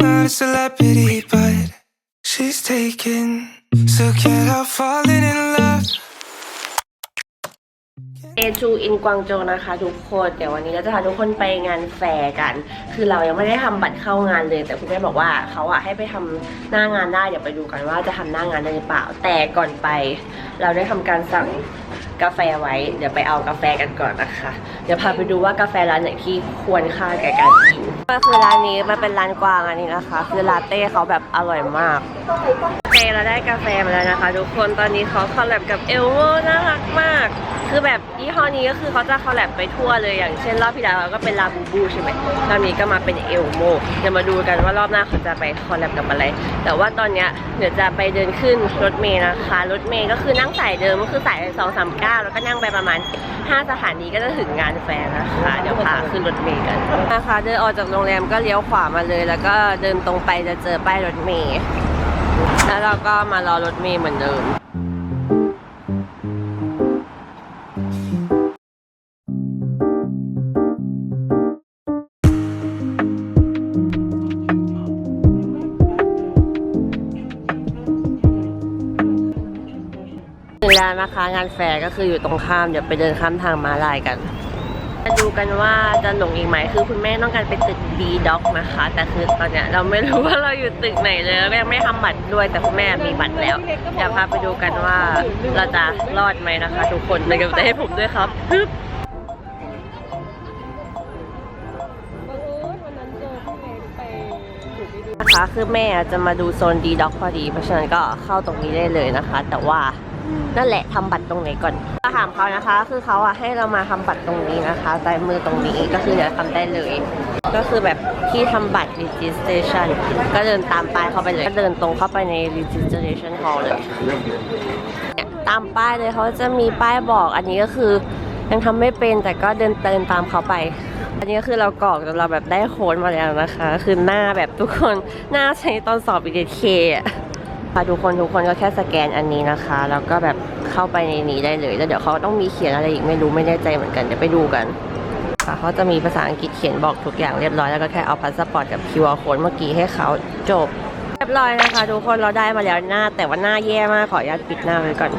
not a celebrity, but she's taken. So can't help falling in love. เอจูอินกวางโจวนะคะ ทุกคนเดี๋ยววันนี้เราจะพาทุกคนไปงานแฟร์กัน คือเรายังไม่ได้ทำบัตรเข้างานเลย แต่คุณแม่บอกว่าเขาอะให้ไปทำหน้างานได้เดี๋ยวไปดูกันว่าจะทำหน้างานได้หรือเปล่า แต่ก่อนไป เราได้ทำการสั่งกาแฟไว้ เดี๋ยวไปเอากาแฟกันก่อนนะคะ เดี๋ยวพาไปดูว่ากาแฟร้านไหนที่ควรค่าแก่การกิน ก็คือร้านนี้มันเป็นร้านกวางอันนี้นะคะ คือลาเต้เขาแบบอร่อยมากโอเคเราได้กาแฟมาแล้วนะคะ ทุกคนตอนนี้เขาคอลแลบกับเอลโมน่ารักมาก คือแบบ ยี่ห้อนี้ก็คือเขาจะคอลแลบไปทั่วเลยอย่างเช่นรอบที่แล้วเราก็เป็นลาบูบูใช่ไหมรอบนี้ก็มาเป็นเอลโมเดี๋ยวมาดูกันว่ารอบหน้าเขาจะไปคอลแลบกับอะไร แต่ว่าตอนเนี้ยเดี๋ยวจะไปเดินขึ้นรถเมล์นะคะรถเมล์ก็คือนั่งสายเดิมก็คือสายสองสามเก้าแล้วก็นั่งไปประมาณ 5 สถานีก็จะถึงงานแฟร์นะคะเดี๋ยวพาขึ้นรถเมล์กันนะคะเดินออกจากโรงแรมก็เลี้ยวขวามาเลย แล้วก็เดินตรงไปจะเจอป้ายรถเมล์แล้วเราก็มารอรถเมล์เหมือนเดิม ถึงแล้วนะคะงานแฟร์ก็คืออยู่ตรงข้ามเดี๋ยวไปเดินข้ามทางม้าลายกันมาดูกันว่าจะหลงอีกไหมคือคุณแม่ต้องการไปตึก B Doc นะคะ แต่คือตอนเนี้ยเราไม่รู้ว่าเราอยู่ตึกไหนเลยแล้วยังไม่ทำบัตรด้วยแต่คุณแม่มีบัตรแล้วเดี๋ยวพาไปดูกันว่าเราจะรอดไหมนะคะ ทุกคนเป็นกำลังใจให้ผมด้วยครับฮึบนะคะคือแม่จะมาดูโซน D Doc พอดี เพราะฉะนั้นก็เข้าตรงนี้ได้เลยนะคะ แต่ว่า นั่นแหละทำบัตรตรงไหนก่อนก็ถามเขานะคะ คือเขาอะให้เรามาทำบัตรตรงนี้นะคะใต้มือตรงนี้ก็คือเดี๋ยวทำได้เลย ก็คือแบบที่ทำบัตร registration ก็เดินตามป้ายเข้าไปเลย ก็เดินตรงเข้าไปใน registration hall เลยเนี่ยตามป้ายเลยเขาจะมีป้ายบอกอันนี้ก็คือยังทำไม่เป็นแต่ก็เดินเตินตามเขาไป อันนี้ก็คือเรากรอกจนเราแบบได้โค้ดมาแล้วนะคะ คือหน้าแบบทุกคนหน้าใช้ตอนสอบ BTK อะ ค่ะทุกคนทุกคนก็แค่สแกนอันนี้นะคะ แล้วก็แบบเข้าไปในนี้ได้เลย แล้วเดี๋ยวเขาต้องมีเขียนอะไรอีกไม่รู้ไม่แน่ใจเหมือนกันเดี๋ยวไปดูกันค่ะเขาจะมีภาษาอังกฤษเขียนบอกทุกอย่างเรียบร้อยแล้วก็แค่เอาพาสปอร์ตกับคิวอาร์โค้ดเมื่อกี้ให้เขาจบ เรียบร้อยนะคะทุกคนเราได้มาแล้วหน้า แต่ว่าหน้าแย่มากขออนุญาตปิดหน้าไว้ก่อน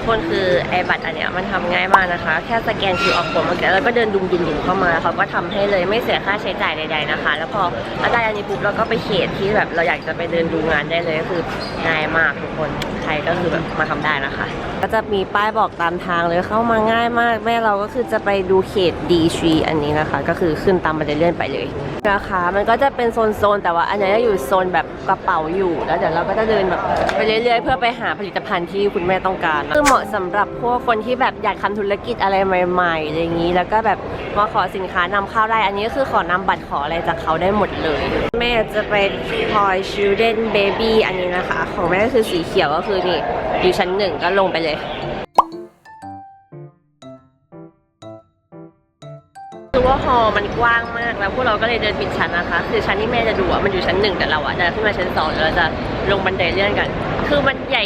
ทุกคนคือไอบัตรอันเนี้ยมันทำง่ายมากนะคะ แค่สแกน QR code เมื่อกี้แล้วก็เดินดุมดุมดุมเข้ามาเขาก็ทำให้เลยไม่เสียค่าใช้จ่ายใดๆนะคะ แล้วพอเราได้อันนี้ปุ๊บเราก็ไปเขตที่แบบเราอยากจะไปเดินดูงานได้เลยก็คือง่ายมากทุกคนใครก็คือแบบมาทำได้นะคะ ก็จะมีป้ายบอกตามทางเลยเข้ามาง่ายมาก แม่เราก็คือจะไปดูเขต D 3 อันนี้นะคะ ก็คือขึ้นตามบันไดเลื่อนไปเลยนะคะ มันก็จะเป็นโซนๆ แต่ว่าอันนี้จะอยู่โซนแบบกระเป๋าอยู่ แล้วเดี๋ยวเราก็จะเดินแบบไปเรื่อยๆ เพื่อไปหาผลิตภัณฑ์ที่คุณแม่ต้องการคือเหมาะสำหรับพวกคนที่แบบอยากทำธุรกิจอะไรใหม่ๆอะไรอย่างนี้ แล้วก็แบบมาขอสินค้านำเข้าได้ อันนี้ก็คือขอนำบัตรขออะไรจากเขาได้หมดเลย แม่จะเป็น Toy Children Baby อันนี้นะคะ ของแม่ก็คือสีเขียวก็คือนี่อยู่ชั้นหนึ่งก็ลงไปเลย ฮอลล์มันกว้างมากแล้วพวกเราก็เลยเดินผิดชั้นนะคะ คือชั้นที่แม่จะดูอะมันอยู่ชั้นหนึ่งแต่เราอะจะขึ้นมาชั้นสองแล้วเราจะลงบันไดเลื่อนกัน คือมันใหญ่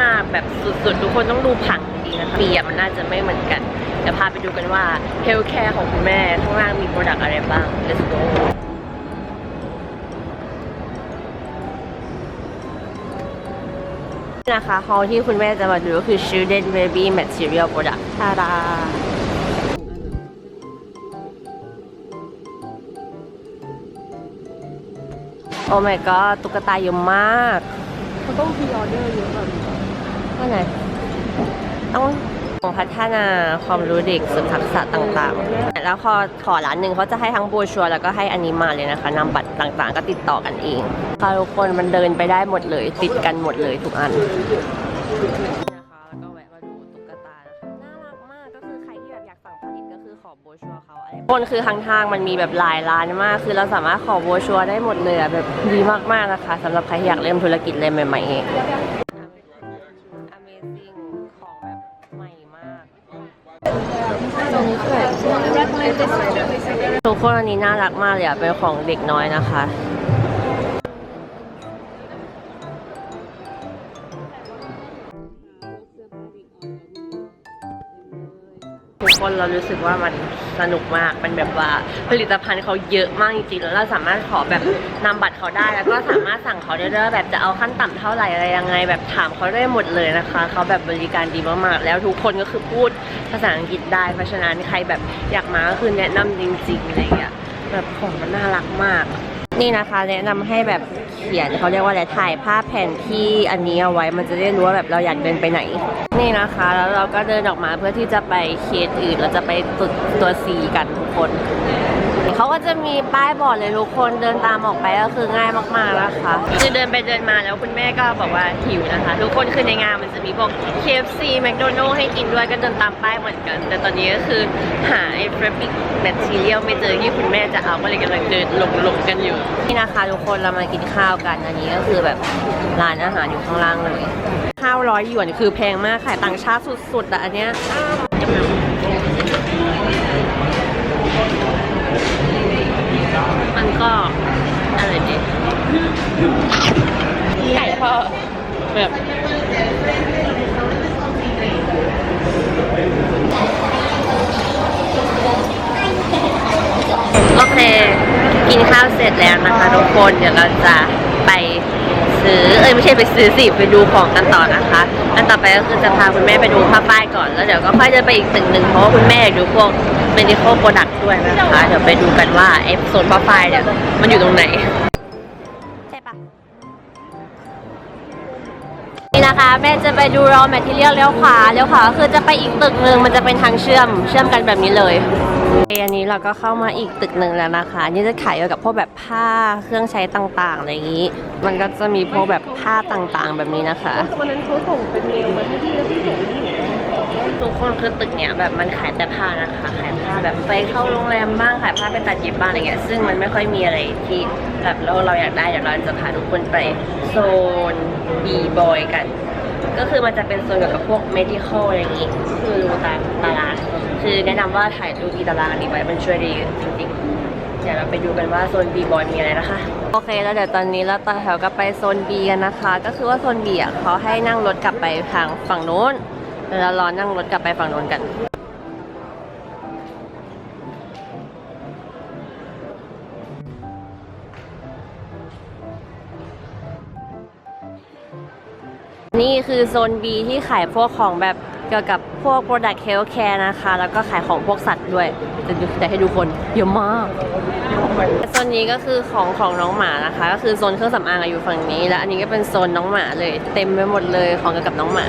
มากๆแบบสุดๆ ทุกคนต้องดูผังดีนะคะปีอะมันน่าจะไม่เหมือนกันเดี๋ยวพาไปดูกันว่าเฮลท์แคร์ของคุณแม่ข้างล่างมีโปรดักต์อะไรบ้าง let's go นะคะฮอลที่คุณแม่จะมาดูก็คือ Children Baby Material Product ทาดา โอ้ my god ตุ๊กตาเยอะมากเขาต้องพรีออเดอร์เยอะแบบนี้ว่าไงต้องพัฒนาความรู้เด็กสุดทักษะต่างๆ แล้วพอขอร้านหนึ่งเขาจะให้ทั้งโบรชัวร์แล้วก็ให้อันนี้มาเลยนะคะนำบัตรต่างๆ ก็ติดต่อกันเองค่ะทุกคนมันเดินไปได้หมดเลย ติดกันหมดเลยทุกอัน เขาอะไรคนคือทางทางๆมันมีแบบหลายร้านมาก คือเราสามารถขอโบรชัวร์ได้หมดเลยอะแบบดีมากๆนะคะสำหรับใครที่อยากเริ่มธุรกิจเริ่มใหม่ๆเอง Amazing ของแบบใหม่มาก ทุกคนอันนี้น่ารักมากเลยอะเป็นของเด็กน้อยนะคะ ทุกคนเรารู้สึกว่ามันสนุกมากเป็นแบบว่าผลิตภัณฑ์เขาเยอะมากจริงๆแล้วเราสามารถขอแบบนำบัตรเขาได้ แล้วก็สามารถสั่งเขาได้ด้วยแบบจะเอาขั้นต่ำเท่าไหร่อะไรยังไง แบบถามเขาได้หมดเลยนะคะเขาแบบบริการดีมากๆแล้วทุกคนก็คือพูดภาษาอังกฤษได้ เพราะฉะนั้นใครแบบอยากมาก็คือแนะนำจริงๆอะไรอย่างเงี้ยแบบของมันน่ารักมาก นี่นะคะแนะนำให้แบบเขียนเขาเรียกว่าอะไรถ่ายภาพแผนที่อันนี้เอาไว้มันจะได้รู้ว่าแบบเราอยากเดินไปไหน นี่นะคะ แล้วเราก็เดินออกมาเพื่อที่จะไปเคสอื่นเราจะไปตุดตัว C กันทุกคน เขาก็จะมีป้ายบอกเลยทุกคนเดินตามออกไปก็คือง่ายมากๆนะคะคือเดินไปเดินมาแล้วคุณแม่ก็บอกว่าหิวนะคะ ทุกคนคือในงานมันจะมีพวก KFC McDonald's ให้กินด้วยก็เดินตามป้ายเหมือนกัน แต่ตอนนี้ก็คือหาไอ้ Fabric Material ไม่เจอที่คุณแม่จะเอาก็เลยกำลังเดินหลงๆกันอยู่นี่นะคะทุกคนเรามากินข้าวกันอันนี้ก็คือแบบร้านอาหารอยู่ข้างล่างเลยข้าวร้อยหยวนคือแพงมากขายต่างชาติสุดๆอะอันเนี้ย มัน ก็อะไรดีไก่ทอดแบบโอเค กินข้าวเสร็จแล้วนะคะทุกคน เดี๋ยวเราจะไป ซื้อ เอ้ยไม่ใช่ไปซื้อสิไปดูของกันต่อนะคะอันต่อไปก็คือจะพาคุณแม่ไปดูผ้าป้ายก่อน แล้วเดี๋ยวก็ค่อยจะไปอีกตึกหนึ่งเพราะว่าคุณแม่อยากดูพวก medical product ด้วยนะคะ เดี๋ยวไปดูกันว่าเอฟโซนผ้าป้ายเนี่ยมันอยู่ตรงไหน นี่นะคะแม่จะไปดู raw material เลี้ยวขวาเลี้ยวขวาคือจะไปอีกตึกหนึ่งมันจะเป็นทางเชื่อมเชื่อมกันแบบนี้เลยอันนี้เราก็เข้ามาอีกตึกหนึ่งแล้วนะคะ นี่จะขายเกี่ยวกับพวกแบบผ้าเครื่องใช้ต่างๆอะไรอย่างนี้ มันก็จะมีพวกแบบผ้าต่างๆ แบบนี้นะคะวันนั้นเขาส่งเป็นเมลมาที่ที่แล้วที่ส่งที่ ทุกคนคือตึกเนี้ยแบบมันขายแต่ผ้านะคะขายผ้าแบบไปเข้าโรงแรมบ้างขายผ้าไปตัดเย็บบ้างอะไรเงี้ยซึ่งมันไม่ค่อยมีอะไรที่แบบเราเราอยากได้เดี๋ยวเราจะพาทุกคนไปโซนบีบอยกัน ก็คือมันจะเป็นโซนเกี่ยวกับพวก medical อะไรอย่างงี้คือดูตามตารางคือแนะนำว่าถ่ายรูปอีตารางอันนี้ไว้มันช่วยดีจริงๆเดี๋ยวเราไปดูกันว่าโซน B บอยมีอะไรนะคะโอเคแล้วเดี๋ยวตอนนี้เราต่อแถวกลับไปโซน B กันนะคะ ก็คือว่าโซน B อะเขาให้นั่งรถกลับไปทางฝั่งโน้น เดี๋ยวเรารอนั่งรถกลับไปฝั่งโน้นกันนี่คือโซน B ที่ขายพวกของแบบเกี่ยวกับพวก Product Healthcare นะคะ แล้วก็ขายของพวกสัตว์ด้วย จะดูแต่ให้ดูคนเยอะมากโซนนี้ก็คือของของน้องหมานะคะ ก็คือโซนเครื่องสำอางอยู่ฝั่งนี้ แล้วอันนี้ก็เป็นโซนน้องหมาเลย เต็มไปหมดเลยของเกี่ยวกับน้องหมา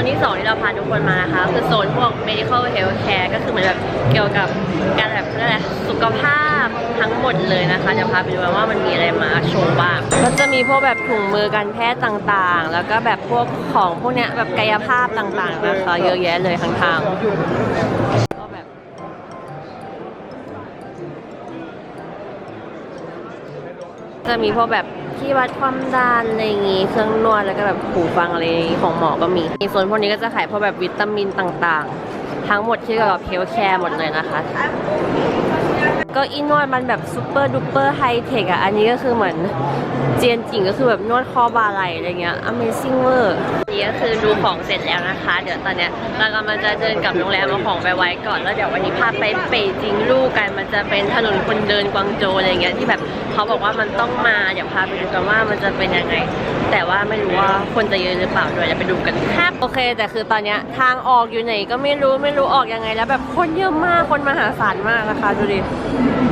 นนี้โซนที่สองที่เราพาทุกคนมานะคะ คือโซนพวก medical health care ก็คือเหมือนแบบเกี่ยวกับการแบบอะไรสุขภาพทั้งหมดเลยนะคะเดี๋ยวพาไปดูว่ามันมีอะไรมาโชว์บ้างก็จะมีพวกแบบถุงมือการแพทย์ต่างๆ แล้วก็แบบพวกของพวกเนี้ยแบบกายภาพต่างๆนะคะเยอะแยะเลยข้งทางก็แบบจะมีพวกแบบ ที่วัดความดันอะไรอย่างงี้ เครื่องนวดแล้วก็แบบหูฟังอะไรของหมอก็มีในโซนพวกนี้ก็จะขายพวกแบบวิตามินต่างๆ ทั้งหมดที่เกี่ยวกับเฮลท์แคร์หมดเลยนะคะ ก็อีนวดมันแบบซูเปอร์ดูเปอร์ไฮเทคอะ อันนี้ก็คือเหมือนเจียนจริงก็คือแบบนวดคอบาไหลอะไรเงี้ย Amazing เวอร์นี่ก็คือดูของเสร็จแล้วนะคะ เดี๋ยวตอนเนี้ยเรากำลังจะเดินกลับโรงแรมเอาของไปไว้ก่อน แล้วเดี๋ยววันนี้พาไปเปจิงลู่กันมันจะเป็นถนนคนเดินกวางโจอะไรเงี้ยที่แบบเขาบอกว่ามันต้องมา เดี๋ยวพาไปดูกันว่ามันจะเป็นยังไงแต่ว่าไม่รู้ว่าคนจะเยอะหรือเปล่าด้วยจะไปดูกันครับโอเค แต่คือตอนเนี้ยทางออกอยู่ไหนก็ไม่รู้ไม่รู้ออกยังไง แล้วแบบคนเยอะมากคนมหาศาลมากนะคะดูดิ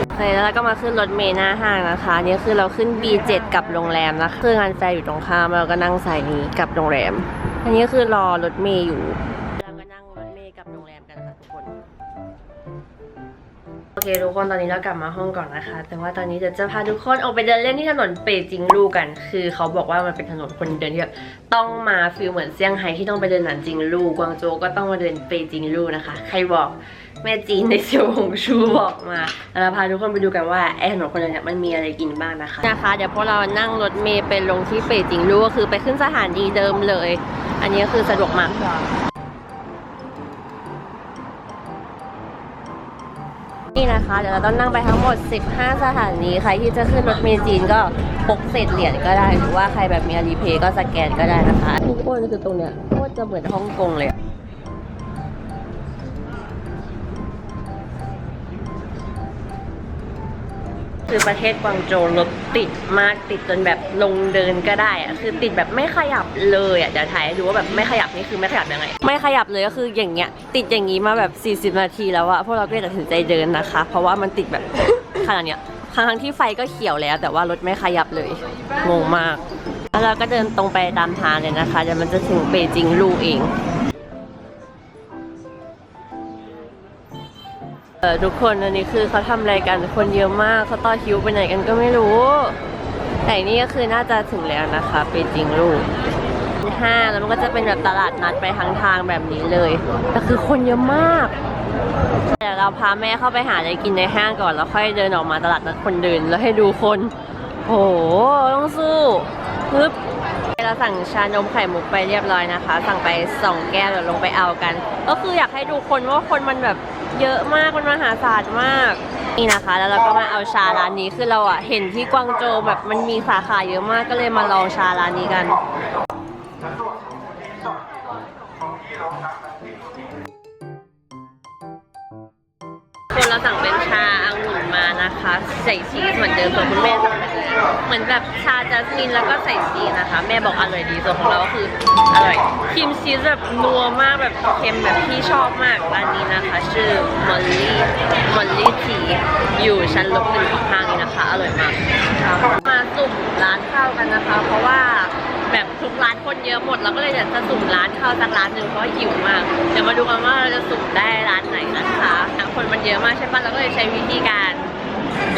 โอเคแล้วเราก็มาขึ้นรถเมล์หน้าห้างนะคะ นี่คือเราขึ้น B7 กับโรงแรมนะคะคืองานแฟร์อยู่ตรงข้ามเราก็นั่งสายนี้กับโรงแรม อันนี้คือรอรถเมล์อยู่ เคทุกคนตอนนี้เรากลับมาห้องก่อนนะคะ แต่ว่าตอนนี้จะจะพาทุกคนออกไปเดินเล่นที่ถนนเปจิงลู่กัน คือเขาบอกว่ามันเป็นถนนคนเดินที่แบบต้องมาฟิลเหมือนเซี่ยงไฮ้ที่ต้องไปเดินหนานจิงลู่กวางโจวก็ต้องมาเดินเปจิงลู่นะคะ ใครบอกแม่จีนในเซียวหงชูบอกมาแล้วเราพาทุกคนไปดูกันว่าไอ้ถนนคนเดินเนี่ยมันมีอะไรกินบ้างนะคะนะคะ เดี๋ยวพวกเรานั่งรถเมล์ไปลงที่เปจิงลู่ก็คือไปขึ้นสถานีเดิมเลย อันนี้ก็คือสะดวกมาก นี่นะคะ เดี๋ยวเราต้องนั่งไปทั้งหมด 15 สถานี ใครที่จะขึ้นรถเมล์จีนก็พกเศษเหรียญก็ได้ หรือว่าใครแบบมีอาลีเพย์ก็สแกนก็ได้นะคะทุกคนคือตรงเนี้ยโคตรจะเหมือนฮ่องกงเลย คือประเทศกวางโจวรถติดมากติดจนแบบลงเดินก็ได้อะคือติดแบบไม่ขยับเลยอะเดี๋ยวถ่ายให้ดูว่าแบบไม่ขยับนี่คือไม่ขยับยังไง ไม่ขยับเลยก็คืออย่างเงี้ย ติดอย่างงี้มาแบบ 40 นาทีแล้วอะพวกเราก็เลยตัดสินใจเดินนะคะ เพราะว่ามันติดแบบ ขนาดเนี้ยทั้งๆที่ไฟก็เขียวแล้ว แต่ว่ารถไม่ขยับเลยงงมาก แล้วเราก็เดินตรงไปตามทางเลยนะคะเดี๋ยวมันจะถึงเปจิงลูเอง เออทุกคนอันนี้คือเขาทำอะไรกันคนเยอะมากเขาต่อคิวไปไหนกันก็ไม่รู้ แต่นี่ก็คือน่าจะถึงแล้วนะคะเปจิงลูกห้าแล้วมันก็จะเป็นแบบตลาดนัดไปทางทางแบบนี้เลย แต่คือคนเยอะมากเดี๋ยวเราพาแม่เข้าไปหาอะไรกินในห้างก่อนแล้วค่อยเดินออกมาตลาดนัดคนเดินแล้วให้ดูคน โหต้องสู้ปึ๊บเราสั่งชานมไข่มุกไปเรียบร้อยนะคะ สั่งไปสองแก้วเดี๋ยวลงไปเอากัน ก็คืออยากให้ดูคนว่าคนมันแบบ เยอะมากมันมหาศาลมาก นี่นะคะ แล้วเราก็มาเอาชาร้านนี้คือเราอะเห็นที่กวางโจวแบบมันมีสาขาเยอะมากก็เลยมาลองชาร้านนี้กัน คนเราสั่งเป็นชาองุ่ นมานะคะใส่ชีสเหมือนเดิมส่วนคุณแม่สั่งเป็นเหมือนแบบชาจัสมินแล้วก็ใส่ชีสนะคะ แม่บอกอร่อยดีส่วนของเราก็คืออร่อยครีมชีสแบบนัวมากแบบเค็มแบบที่ชอบมากร้านนี้นะคะ ชื่อมอลลี่มอลลี่ทีอยู่ชั้นลบหนึ่งของห้างนี้นะคะ อร่อยมากมาสุ่มร้านข้าวกันนะคะ เพราะว่าแบบทุกร้านคนเยอะหมดเราก็เลยอยากจะสุ่มร้านข้าวสักร้านหนึ่งเพราะว่าหิวมาก เดี๋ยวมาดูกันว่าเราจะสุ่มได้ร้านไหนนะคะคนมันเยอะมากใช่ปะเราก็เลยใช้วิธีการ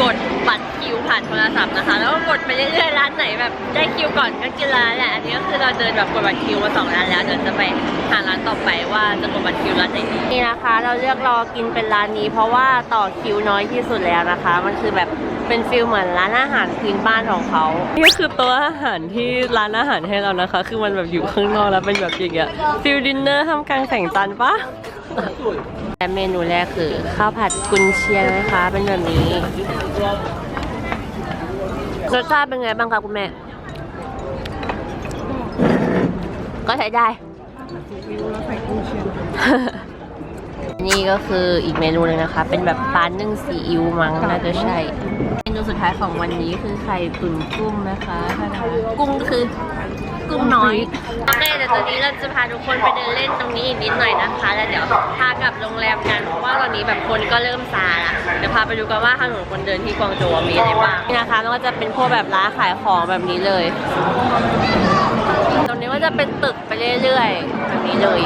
กดบัตรคิวผ่านโทรศัพท์นะคะ แล้วก็กดไปเรื่อยๆร้านไหนแบบได้คิวก่อนก็กินร้านแหละอันนี้ก็คือเราเดินแบบกดบัตรคิวมาสองร้านแล้วเดี๋ยวจะไปหาร้านต่อไปว่าจะกดบัตรคิวร้านไหนดีนี่นะคะ เราเลือกรอกินเป็นร้านนี้ เพราะว่าต่อคิวน้อยที่สุดแล้วนะคะ มันคือแบบเป็นฟิลเหมือนร้านอาหารพื้นบ้านของเขานี่คือโต๊ะอาหารที่ร้านอาหารให้เรานะคะ คือมันแบบอยู่ข้างนอกแล้วเป็นแบบอย่างเงี้ยฟิลดินเนอร์ทำกลางแสงจันทร์ปะ และเมนูแรกคือ ข้าวผัดกุนเชียงนะคะเป็นแบบนี้รสชาติเป็นไงบ้างคะคุณแม่ ก็ใช้ได้ นี่ก็คืออีกเมนูหนึงนะคะ เป็นแบบปลานึ่งซีอิ๊วมั้งน่าจะใช่ เมนูสุดท้ายของวันนี้คือไข่ตุ๋นกุ้งนะคะ กุ้งคือ กุ้งน้อยโอเคเดี๋ยวตอนนี้เราจะพาทุกคนไปเดินเล่นตรงนี้อีกนิดหน่อยนะคะแล้วเดี๋ยวพากลับโรงแรมกันเพราะว่าตอนนี้แบบคนก็เริ่มซาละเดี๋ยวพาไปดูกันว่าถนนคนเดินที่กวางโจวมีอะไรบ้างนี่นะคะมันก็จะเป็นพวกแบบร้านขายของแบบนี้เลย ตรงนี้ก็จะเป็นตึกไปเรื่อยๆแบบนี้เลย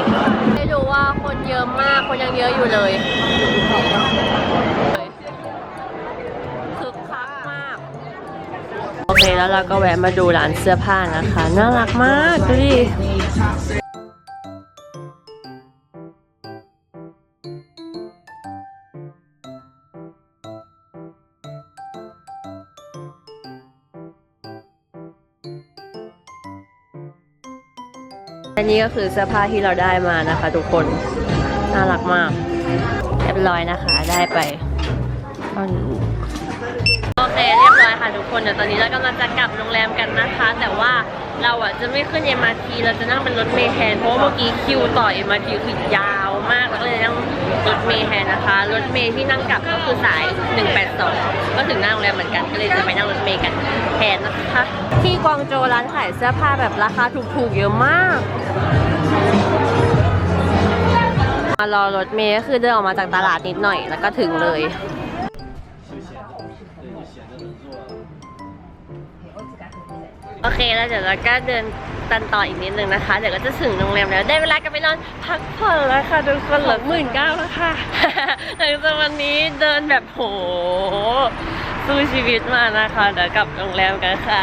ได้ดูว่าคนเยอะมากคนยังเยอะอยู่เลย คแล้วเราก็แวะมาดูร้านเสื้อผ้านะคะ น่ารักมากดูดิอันนี้ก็คือเสื้อผ้าที่เราได้มานะคะ ทุกคน น่ารักมาก เรียบร้อยนะคะ ได้ไปตอนนี้ เคเรียบร้อยค่ะทุกคนเดี๋ยวตอนนี้เรากำลังจะกลับโรงแรมกันนะคะ แต่ว่าเราอะจะไม่ขึ้น MRT เราจะนั่งเป็นรถเมล์แทนเพราะว่าเมื่อกี้คิวต่อ MRT คือยาวมากแล้วก็เลยนั่งรถเมล์แทนนะคะรถเมล์ที่นั่งกลับก็คือสาย 182 ก็ถึงหน้าโรงแรมเหมือนกันก็เลยจะไปนั่งรถเมล์กันแทนนะคะ ที่กวางโจวร้านขายเสื้อผ้าแบบราคาถูกๆเยอะมากมารอรถเมล์ก็คือเดินออกมาจากตลาดนิดหน่อยแล้วก็ถึงเลย โอเคแล้วเดี๋ยวเราก็เดินตันต่ออีกนิดนึงนะคะ เดี๋ยวก็จะถึงโรงแรมแล้ว ได้เวลากลับไปนอนพักผ่อนแล้วค่ะทุกคนเหลือหมื่นเก้าแล้วค่ะหลังจากวันนี้เดินแบบโหสู้ชีวิตมานะคะ เดี๋ยวกลับโรงแรมกันค่ะ